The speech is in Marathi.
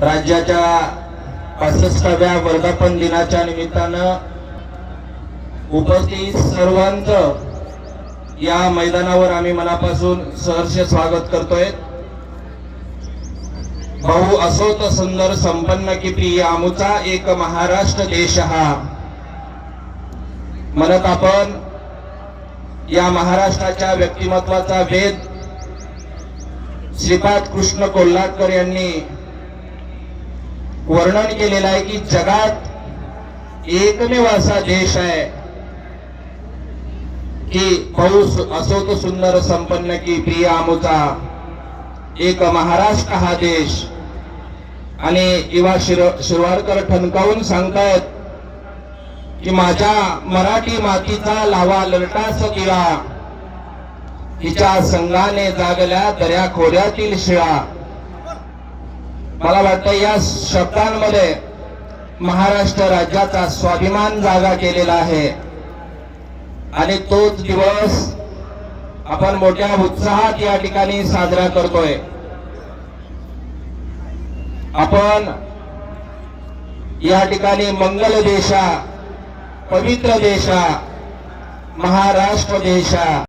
राज्याच्या पासष्टाव्या वर्धापन दिनाच्या निमित्तानं उपस्थित सर्वांचं या मैदानावर आम्ही मनापासून सहर्ष स्वागत करतोय. भाऊ असोत सुंदर संपन्न की प्रिय आमुचा एक महाराष्ट्र देश हा. म्हणत आपण या महाराष्ट्राच्या व्यक्तिमत्वाचा वेद श्रीपाद कृष्ण कोल्हाटकर यांनी वर्णन केलेलं आहे की जगात एकमेव असा देश आहे. की पाऊस असो तो सुंदर संपन्न की प्रिय आमुचा एक महाराष्ट्र हा देश. आणि इवा शिर शिरवाडकर ठणकावून सांगतायत की माझ्या मराठी मातीचा लावा ललटास किळा. हिच्या संघाने जागल्या दर्या खोऱ्यातील शिळा. मला वाटतं या शब्दांमध्ये महाराष्ट्र राज्याचा स्वाभिमान जागा केलेला आहे. आणि तोच दिवस आपण मोठ्या उत्साहात या ठिकाणी साजरा करतोय. आपण या ठिकाणी मंगल देशा पवित्र देशा महाराष्ट्र देशा